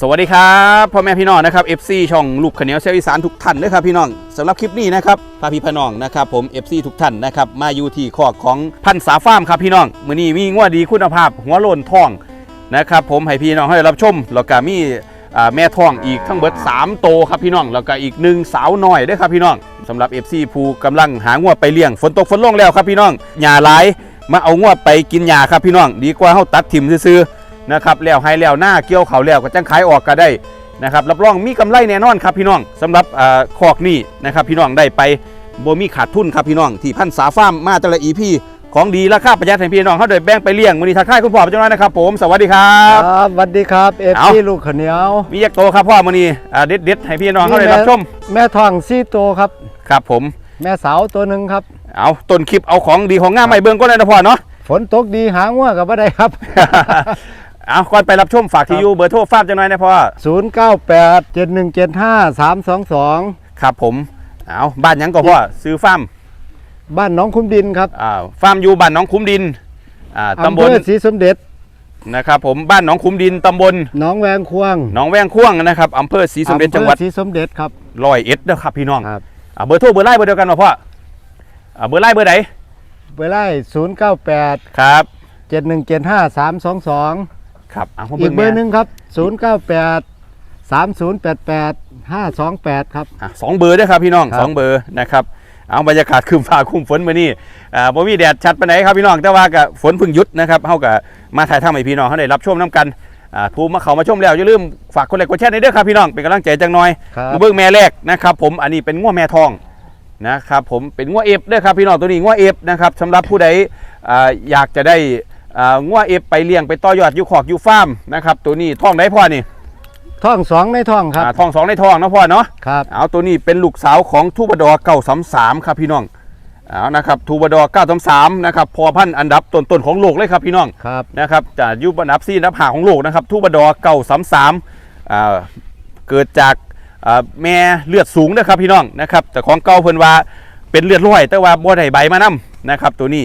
สวัสดีครับพ่อแม่พี่น้องนะครับ FC ช่องลูกขาวเหนียวเซลอีสานทุกท่านนะครับพี่น้องสำหรับคลิปนี้นะครับพาพี่พน้องนะครับผม FC ทุกท่านนะครับมาอยู่ที่คอกของพันษาฟาร์มครับพี่น้องมื้อนี้มีงวดดีคุณภาพ หัวโลนทองนะครับผมให้พี่น้องให้รับชมแล้วก็มีแม่ทองอีกทั้งเบิด3โตครับพี่น้องแล้วก็อีกหนึ่งสาวน้อยด้วยครับพี่น้องสำหรับ FC ผู้กำลังหางวดไปเลี้ยงฝนตกฝนลงแล้วครับพี่น้องหญ้าหลายมาเอางวดไปกินหญ้าครับพี่น้องดีกว่าเฮาตัดถิ่มซื่อๆ นะครับแล้วให้แล้วหน้าเกี่ยวเขาแล้วก็จังขายออกก็ได้นะครับรับรองมีกำไรแน่นอนครับพี่น้องสำหรับอ่าคอกนี้นะครับพี่น้องได้ไปบ่มีขาดทุนครับพี่น้องที่พันษาฟาร์มมาแต่ละอีพีของดีราคาประหยัดให้พี่น้องเขาโดยแบ่งไปเลี้ยงมือนี้ทักทายคุณพ่อเจ้าน้อยนะครับผมสวัสดีครัคบรับสวัสดีครับเอฟเอาซีลูกขาวเหนียวมียักษ์โตครับพ่อมือนี้อ่าเด็ดเด็ดๆให้พี่น้องเขาได้รับชม แม่ทองซี่โตวครับครับผม แม่สาวตัวหนึ่งครับ เอาต้นคลิปเอาของดีของง่ามไม่เบิ่งก็เลยนะพ่อเนาะฝนตกดีหาง่วกับว่าได้ครับ เอาก่อนไปรับชมฝากที่อยู่เบอร์โทรฟาร์มเจ้าน้อยนะพ่อ098 7175 322ครับผมเอาบ้านหยังก็พ่อซื้อฟาร์มบ้านหน้องคุ้มดินครับอ่าฟาร์มอยู่บ้านหนองคุ้มดินอ่าอำตำบเภลอศรีสมเด็จนะครับผมบ้านหนองคุ้มดินตำบลหน้องแวงควงหนองแวงข่วงนะครับอำเภอศรีสมเด็จจังหวัดอำภอศรีสมเด็จครับ ร้อยเอ็ดนะครับพี่น้องครับ อ่าเบอร์โทรเบอร์ไล่เบอร์เดียวกันมาพ่ออ่าเบอร์ไล่เบอร์ไหนไปไล่098ครับ7175 322 ครับอ่าผมอีกเบอร์หแม่นึ่งครับ 098 3088 528 ครับอะสองเบอร์ด้วยครับพี่น้องครับ สองเบอร์นะครับเอาบรรยากาศคืมฟ้าคุมฝนมานี่อ่าบ่มีแดดชัดไปไหนใดครับพี่น้องแต่ว่ากับฝนเพึ่งหยุดนะครับเฮากับมาถ่ายทำให้พี่น้องเขาได้รับชมน้กันอ่าผู้มาเขามาชมแล้วอย่าลืมฝากคนไลค์กดแชร์ในเด้อครับพี่น้องเป็นกำลังใจจังหน่อย ครับมาเบิ่งแม่แรกนะครับผมอันนี้เป็นง้วแม่ทองนะครับผมเป็นง้วเอฟด้วยครับพี่น้องตัวนี้ง้วเอฟนะครับสำหรับผู้ใดอ่าอยากจะได้อ่า ง้วเอฟไปเลี้ยงไปต่อยอดอยูขอกอยูฟาร์มนะครับตัวนี้ท้องได้พ่อนี่ท่องสองในท่องครับอ่าท้องสองในท้องนะพ่อเนาะครับเอาตัวนี้เป็นลูกสาวของทูบดอเก้าสามสามครับพี่น้องเอานะครับทูบดอเก้าสามสามนะครับพอพันธุ์อันดับต้นๆของโลกเลยครับพี่น้องครับนะครับจะอยุบอันดับซีอันดับหาของโลกนะครับทูบดอเก้าสามสามเกิดจากอ่าแม่เลือดสูงนะครับพี่น้องนะครับแต่ของเก่าเพิ่นว่าเป็นเลือดร้อยแต่ว่าบ่ได้ใบมานํนะครับตัวนี้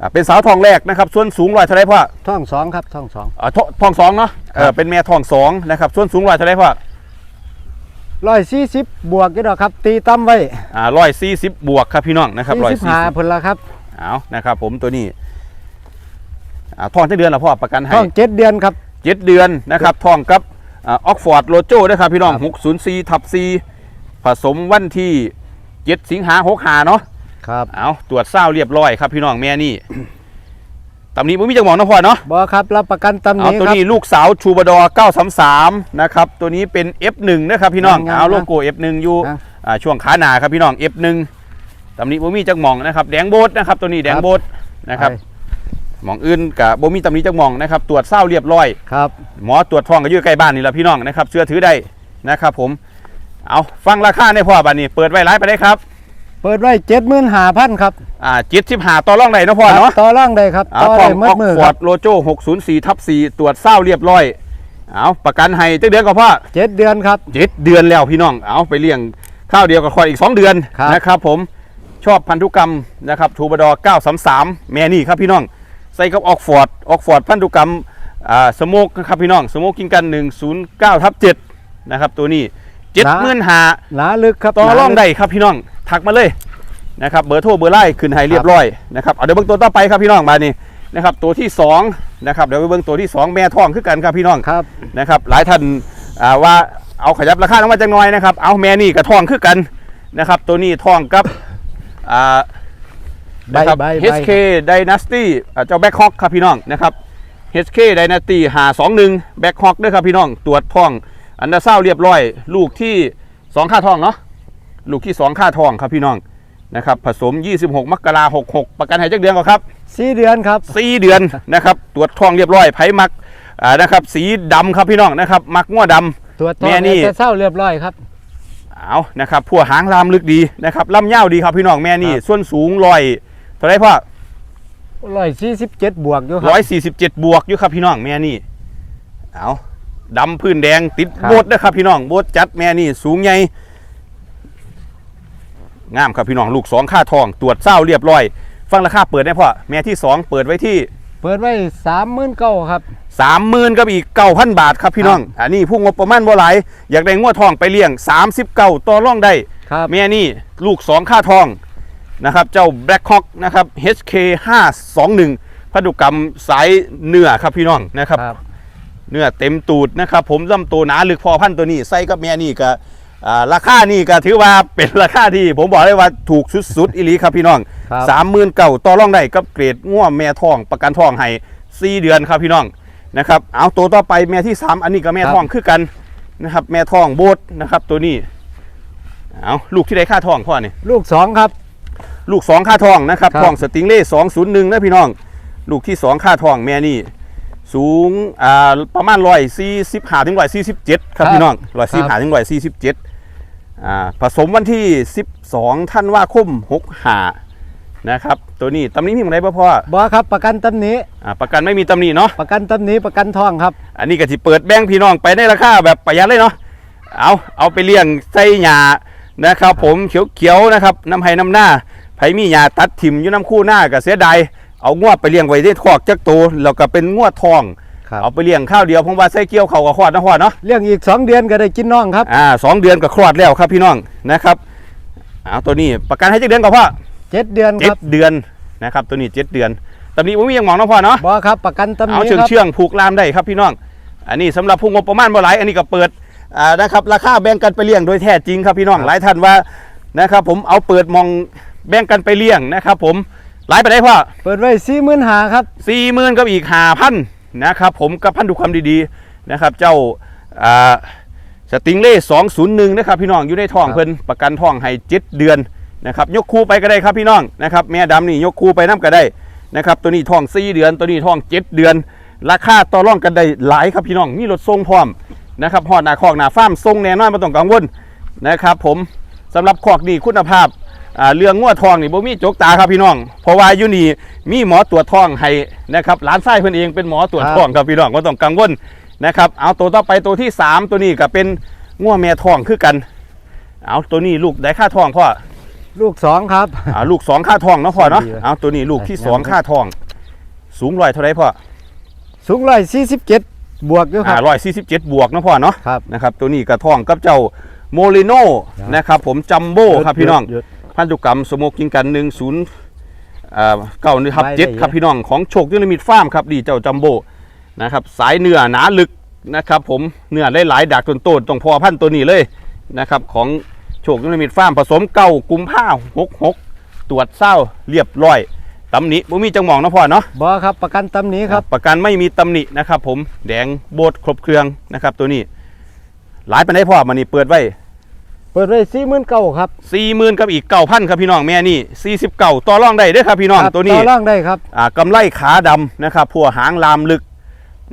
อ่าเป็นสาวทองแรกนะครับ ส่วนสูงร้อยเท่าไรพ่อท่องสองครับท่องสองอ่าททองสองเนาะเออเป็นแม่ทองสองนะครับ ส่วนสูงร้อยเท่าไรพ่อร้อยสี่สิบบวกกี่ดอกครับ ตีตั้มไว้อ่าร้อยสี่สิบบวกครับพี่น้องนะครับร้อยสี่สิบสี่ห้าสิบผลละครับเอานะครับ ผมตัวนี้อ่าทองเจ็ดเดือนละพ่อประกันให้ท่องเจ็ดเดือนครับเจ็ดเดือนนะครับทองกับออกฟอร์ดโลโจ้ด้วยครับพี่น้องหกศูนย์สี่ทับสี่ผสมวันที่เจ็ดสิงหาหกหาเนาะ ครับ เอาตรวจเศร้าเรียบร้อยครับพี่น้องแม่นี่ตำนี้ผมมีจังหวะนะพ่อเนาะบอครับรับประกันตำหเอานิตัวครับนี้ลูกสาวชูบดอ933นะครับตัวนี้เป็น F1 นะครับพี่น้องงามๆเอาโลโก้ F1 อยู่นะอ่าช่วงขาหนาครับพี่น้อง F1 ตำนี้บ่มีจักหมองนะครับแดงโบดนะครับตัวนี้แดงโบดนะครับไปหมองอื่นกับบ่มีตำนี้จักหมองนะครับตรวจเศร้าเรียบร้อยครับหมอตรวจท้องก็อยู่ใกล้บ้านนี่แหละพี่น้องนะครับเชื่อถือได้นะครับผมเอาฟังราคาในพ่อบัดนี้เปิดไว้ร้ายไปได้ครับ เปิดไว้เจ็ดหมื่นห้าพันครับอ่าจิตสิบหาต่อร่องไหนเนาะพ่อเนาะต่อร่างได้ครับเอาต่อทอได้งหมัอดอกมือฟคอรัร์บดโลโจ้604ทับ4ตรวจเศร้าเรียบร้อย เอาประกันให้เจ็ดเดือนก็พ่อเจ็ดเดือนครับ เจ็ดเดือนแล้วพี่น้อง เอาไปเลี้ยงข้าวเดียวกับควายอีก2เดือนครับ นะครับผมชอบพันธุกรรมนะครับทูบดอ933แม่นี่ครับพี่น้อง ใส่กับออกฟอร์ดออกฟอร์ดพันธุกรรมอ่าสโมกนะครับพี่น้องสโมกกินกัน109ทับ7นะครับตัวนี้เจ็ดหมื่นหา หนาลึกครับต่อหนาลึกร่องได้ครับพี่น้อง ทักมาเลยนะครับเบอร์โทรเบอร์ไล่ขึ้นให้เรียบร้อยนะครับเอาเดี๋ยวเบิ่งตัวต่อไปครับพี่น้องมานี่นะครับตัวที่สองนะครับเดี๋ยวไปเบิ่งตัวที่สองแม่ท้องคือกันครับพี่น้องครับนะครับหลายท่านอ่าว่าเอาขยับราคาลงมาจังน้อยนะครับเอาแม่นี่กับท้องคือกันนะครับตัวนี้ท้องกับอ่าใบนะครับใบใบ HK Dynasty อ่าเจ้าแบ็คฮอกครับพี่น้องนะครับ HK Dynasty 521แบ็คฮอกด้วยครับพี่น้องตรวจท้องอันดาเศร้าเรียบร้อย ลูกที่ 2 ค่าท้องเนาะ ลูกที่2ค่าท้องครับพี่น้องนะครับผสม 26 มกราคม66ประกันหายจักเดือนก่อนครับสี่เดือนครับ4เดือนนะครับตรวจท้องเรียบร้อยไผมักอ่านะครับสีดำครับพี่น้องนะครับ มักง้วดำ ตัวจแม่ต่อนี่จะเศร้าเรียบร้อยครับ เอานะครับพัวหางลามลึกดีนะครับลำยาวดีครับพี่น้องแม่นี่ครับ ส่วนสูงร้อยเท่าไหรพ่อร้อยสี่สิบเจ็ดบวกอยู่คร้รัอยสี่สิบเจ็ดบวกอยู่ครับพี่น้องแม่นี่เอาดำพื้นแดงติดครับโบดนะครับพี่น้องโบดจัดแม่นี่สูงใหญ่ งามครับพี่น้องลูกสองค่าทองตรวจเศร้าเรียบร้อย ฟังราคาเปิดได้พ่อแม่ที่สองเปิดไว้ที่เปิเปิดไว้สามหมื่นเก้าครับสามหมื่นกับอีกเก้าพันบาทครับพี่น้อง อันนี้ผู้งบประมาณบ่หลายอยากได้งวดทองไปเลี้ยง39ต่อร่องได้ครับแม่นี่ลูก2ค่าทองนะครับเจ้า Black Hawk นะครับ HK 521พันธุกรรมสายเนื้อครับพี่น้องนะครับครับ เนื้อเต็มตูดนะครับ ผมลำตัวหนาลึกพอพันตัวนี้ใส่กับแม่นี่ก็อ่า ราคานี่ก็ถือว่าเป็นราคาที่ผมบอกเลยว่าถูกสุดๆอีหลีครับพี่น้องครับ สามหมื่นเก่าต่อรองได้กับเกรดง่วแม่ทองประกันทองให้สี่เดือนครับพี่น้องนะครับเอาตัวต่อไปแม่ที่สามอันนี้ก็แม่ครับทองคือกันนะครับแม่ทองโบดนะครับตัวนี้เอาลูกที่ได้ค่าทองพ่อนี่ลูกสองครับ ลูกสองค่าทองนะครับครับ ทองสติงเล่สองศูนย์หนึ่งนะพี่น้อง ลูกที่สองค่าทองแม่นี่ สูงอ่าประมาณร้อยสี่สิบห้าถึงร้อยสี่สิบเจ็ดครับพี่น้องร้อยสี่ห้าถึงร้อยสี่สิบเจ็ดอ่า ผสมวันที่สิบสองท่านว่าคมหกหานะครับ ตัวนี้ตำนี้มีอะไรบ่พ่อบอครับประกันตำหนี้อ่าประกันไม่มีตำหนิเนาะประกันตำหนี้ประกันทองครับ อันนี้ก็สิเปิดแบงค์พี่น้องไปในราคาแบบประหยัดเลยเนาะเอาเอาไปเลี้ยงใส่หญ้านะครับ ผมเขียวๆนะครับน้ำไห้น้ำหน้าไผมีหญ้าตัดถิ่มอยู่น้ำคู่หน้าก็เสียดายเอางวดไปเลี้ยงไว้ได้คอกจักโตวแล้วก็เป็นงวดทอง ครับ เอาไปเลี้ยงข้าวเดียวผมว่าใส่เกี่ยวเขาก็คลอดนะพ่อเนาะเลี้ยงอีกสองเดือนก็ได้กินน้องครับอ่าสองเดือนก็คลอดแล้วครับพี่น้องนะครับเอาตัวนี้ประกันให้จักเดือนก่อนพ่อเจ็ดเดือนเจ็ครัดบเดือนนะครับตัวนี้เจ็ดเดือนตำนี้ผมมียังมองนะพ่อเนาะ บอครับประกันตำหเอานี้เชื่องครับเชื่องผูกลามได้ครับพี่น้อง อันนี้สำหรับผู้งบประมาณบ่หลายอันนี้ก็เปิดอ่านะครับราคาแบ่งกันไปเลี้ยงโดยแท้จริงครับพี่น้องหลายท่านว่านะครับผมเอาเปิดมองแบ่งกันไปเลี้ยงนะครับผมหลายไปได้พ่อเปิดไว้สี่หมื่นหาครับสี่หมื่นกับอีกห้าพัน นะครับผมกับพันธุความดีๆนะครับ เจ้าอ่าสติงเล่สองศูนย์หนึ่งนะครับพี่น้องอยู่ในท้องครับเพิ่นประกันท้องให้เจ็ดเดือนนะครับยกคู่ไปก็ได้ครับพี่น้องนะครับแม่ดำนี่ยกคู่ไปน้ำก็ได้นะครับตัวนี้ท้องสี่เดือน ตัวนี้ท้องเจ็ดเดือน ราคาต่อรองกันได้หลายครับพี่น้องมีรถทรงพร้อมนะครับหอดหนาคอกหนาฟาร์มทรงแน่นอนไม่ต้องกังวลนะครับผมสำหรับคอกนี่คุณภาพ อ่าเรื่องงัวทองนี่บ่มีจกตาครับพี่น้อง เพราะว่าอยู่นี่มีหมอตรวจท้องให้นะครับหลานไส้เพิ่นเองเป็นหมอตรวจท้องครับพี่น้องไม่ต้องกังวลนะครับ เอาตัวต่อไปตัวที่สามตัวนี้ก็เป็นงัวแม่ทองคือกัน เอาตัวนี้ลูกได้ค่าทองพ่อลูกสองครับอ่าลูกสองค่าทองเนาะพ่อเนาะดีเลยเอาตัวนี้ลูกที่ได้สองครับค่าทอง สูงร้อยเท่าไรพ่อสูงร้อยสี่สิบเจ็ดบวกอยู่คอ่ารับร้อยสี่สิบเจ็ดบวกเนาะพ่อเนาะครับนะครับ ตัวนี้กระท่องกับเจ้าโมลิโนครับนะครับผมจัมโบ้ครับพี่น้องหยุด พันธุกรรมสโมกกิงกันหนึ่งศูนย์เก้าหนึ่งครับไม่ได้เจ็ดเยอะครับพี่น้องของโชคยูนิมิตฟาร์มครับดีเจ้าจัมโบ้นะครับสายเนื้อหนาลึกนะครับผมเนื้อหลายๆดักต้นๆตรงพอพันธุ์ตัวนี้เลยนะครับของโชคยูนิมิตฟาร์มผสมเก้ากุมผ้าหกหกตรวจเศร้าเรียบร้อยตำหนิบ่มีจังหมองเนาะพ่อเนาะบอครับประกันตำหนี้ครับ ประกันไม่มีตำหนินะครับ ผมแดงโบดครบเครื่องนะครับ ตัวนี้ หลายไปได้พ่อมันนี่เปิดไว้เปิดไว้สี่หมื่นเก้าครับสี่หมื่นกับอีกเก้าพันครับพี่น้องแม่นี่สี่สิบเก้าต่อร่องได้เด้อครับพี่น้องครับตัวนี้ต่อร่างได้ครับอ่ากำไลขาดำนะครับพัวหางลามลึก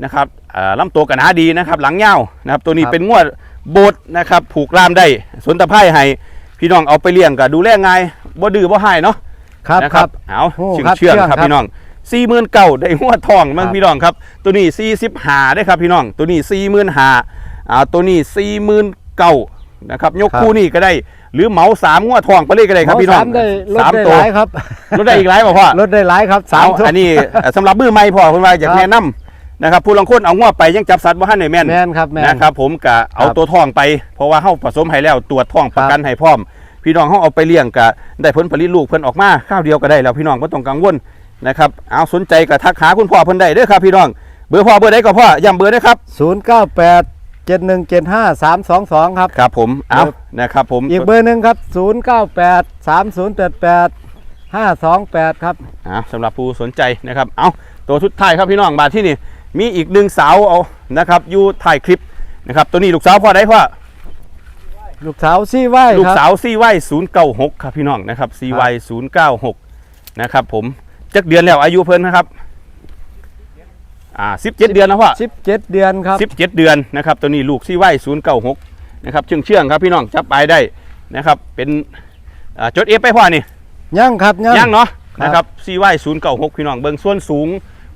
นะครับอ่าลำตัวกันหาดีนะครับ หลังยาวนะครับตัวนี้ครับเป็นงวดโบดนะครับผูกลามได้สนตะไคร้ให้พี่น้องเอาไปเลี้ยงก็ดูแลง่ายบ่ดื้อบ่หายเนาะครับนะคครัรับบเอาโอ้เชื่องครับเชื่องเชื่องครับครับพี่น้องสี่หมื่นเก้าได้หัวทองมั้งครับพี่น้องครับ ตัวนี้สี่สิบหาได้ครับพี่น้องตัวนี้สี่หมื่นหาอ่าตัวนี้สี่หมื่นเก้า นะครับยกครับคู่นี่ก็ได้ หรือเหมาสามหัวทองไปเลยก็ได้ครับพี่น้องสามได้ลดสามได้ตัหวลายครับลดได้อีกหลายป่ะพ่อลดได้หลายครับสามเอาทุกอันนี้เอ่อสำหรับมือใหม่พ่อคุณว่าอยากครับแนะนำนะครับผู้ลางคนเอางัวไปยังจับสัตว์ว่าให้ในแม่นแมนครับแมนนะครับผมกะเอาครับตัวทองไป เพราะว่าเฮาผสมให้แล้วตรวจทองประกันให้พร้อม พี่น้องเฮาเอาไปเลี้ยงกะได้ผลผลิตลูกเพิ่นออกมาข้าวเดียวก็ได้แล้วพี่น้องบ่ต้องกังวลนะครับเอาสนใจก็ทักหาคุณพ่อเพิ่นได้เด้อครับพี่น้องเบอร์พ่อเบอร์ใดก็พ่อย้ำเบอร์ด้วยครับศูนย์ เก้าแปดเจ็ดหนึ่งเจ็ดห้าสามสองสองครับ ครับผมเอาครับนะครับผมอีกเบอร์หนึ่งครับศูนย์เก้าแปดสามศูนย์แปดแปดห้าสองแปดครับเอาสำหรับผู้สนใจนะครับ เอาตัวทุดท้ายครับพี่น้องมาที่นี่ มีอีกหนึ่งสาวเอานะครับอยู่ถ่ายคลิปนะครับ ตัวนี้ลูกสาวพ่อได้พ่อลูกสาวซี่ไหวลูกครับสาวซีไว้ศูนย์เก้าหกครับพี่น้องนะครับซีไว้ศูนย์เก้าหกนะครับผมจักเดือนแล้วอายุเพิ่นนะครับ อ่าสิบเจ็ดเดือนนะพ่อสิบเจ็ดเดือนครับสิบเจ็ดเดือนนะครับตัวนี้ลูกซีไว้ศูนย์เก้าหกนะครับเชื่องเชื่องๆครับพี่น้องจับไปได้นะครับ เป็นอ่าจดเอฟไปพ่อนี่ยังครับยังย่างเนาะครับนะครับซีไว้ศูนย์เก้าหกพี่น้องเบิ่งส่วนสูง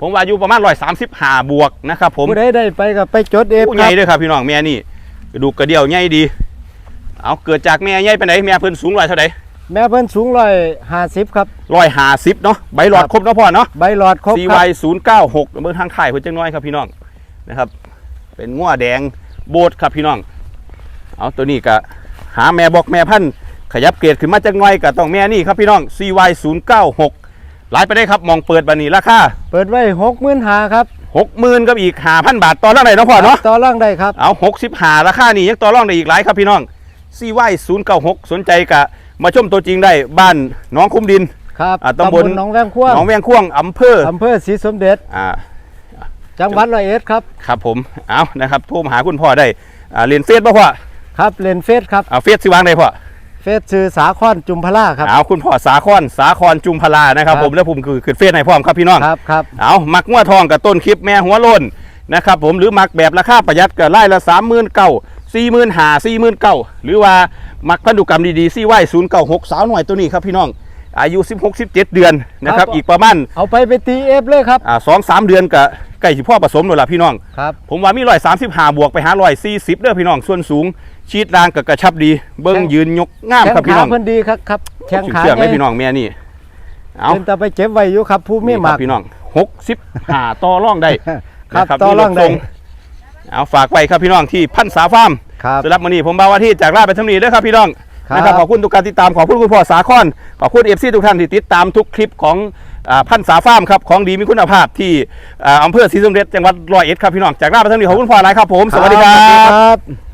ผมว่าอายุประมาณร้อยสามสิบห้าบวกนะครับผมผู้ใดได้ไปก็ไปจดเอฟผู้คใหรัญ่บด้วยครับพี่น้องแม่นี่กระดูกกระเดี่ยวใหญ่ดี เอาเกิดจากแม่ใหญ่ไปไหนใดแม่เพิ่นสูงร้อยเท่าไหร่ แม่เพิ่นสูงร้อยห้าสิบครับ ร้อยหาสิบเนาะใบหลอดครับครบเนาะพ่อเนาะ ใบหลอดครบครับ CY 0 9 6เบอร์ทางถ่ายเพื่อจังน้อยครับพี่น้องนะครับ เป็นง้วแดงโบดครับพี่น้อง เอาตัวนี้ก็หาแม่บอกแม่พันธุ์ขยับเกรดขึ้นมาจังน้อยก็ต้องแม่นี่ครับพี่น้อง CY 0 9 6หลายไปได้ครับมองเปิดบันนี้ราคาเปิดไว้หกหมื่นหาครับ60,000กับอีก5,000บาทต่อรองได้เนาะพ่อเนาะ ต่อร่างได้ครับ เอา65ราคานี้ยังต่อรองได้อีกหลายครับพี่น้อง CY 0 9 6สนใจกะ มาชมตัวจริงได้บ้านหน้องคุ้มดินครับอ่าตำบลหนองแวงขั้วหนองแวงข่วงอำเภออำเภอศรีสมเด็จอ่าจังหวัดร้อยเอ็ดครับครับผมเอานะครับโทรมาหาคุณพ่อได้อ่าเรียนเฟซบ่พ่อครับเลนเฟสครับเอาเฟซสิวางได้พ่อเฟสชื่อสาคอนจุมพลาครับเอาคุณพ่อสาคอนสาคอนจุมพลานะครับครับผมแล้วผมคือขึ้นเฟซให้พร้อมครับพี่น้องครับครับเอามักงัวทองกับต้นคลิปแม่หัวโลนนะครับผมหรือมักแบบราคาประหยัดก็ไล่ละสามหมื่นเก้า สี่หมื่นห้าสี่หมื่นเก้าหรือว่ามักพันธุกรรมดีๆซี่ไหวศูนย์เก้าหกสาวหน่อยตัวนี้ครับพี่น้อง อายุ 16 17 เดือนนะครับอีกประมาณเอาไปไปตีเอฟเลยครับ อ่าสองสามเดือนกับใกล้สิพ่อผสมเลยล่ะพี่น้อง ครับ ผมว่ามีร้อยสามสิบห้าบวกไปหาร้อยสี่สิบเด้อพี่น้องส่วนสูง ชีดรางกับกระชับดี เบิ้งยืนยกง่ามแข้งครับพี่ขาน้องเพิ่นดีครับครับแข้งขาเชื่อไหมใหญ่พี่น้องแม่นี่เอาเป็นแต่ไปเจ็บไว้อยู่ครับผู้ไม่นี่หคมัรัก บพี่น้องหกสิบห้าต่อร่องได้ครับนะต่อรองได้ มีถส่ เอาฝากไว้ครับพี่น้องที่พันษาฟาร์มครับสำหรับมื้อนี้ผมบ่าวว่าที่จากลาไปทำนี้เด้อครับพี่น้องครับนะครับขอบคุณทุกการติดตามขอบคุณคุณพ่อสาคอนขอบคุณเอฟซีทุกท่านที่ติดตามทุกคลิปของอ่าพันษาฟาร์มครับของดีมีคุณภาพที่อ่าอำเภอศรีสมเด็จจังหวัดร้อยเอ็ดครับพี่น้องจากลาไปทำนี้ขอบคุณพ่อหลายครับผมสวัสดีครัสวัสดีบครับ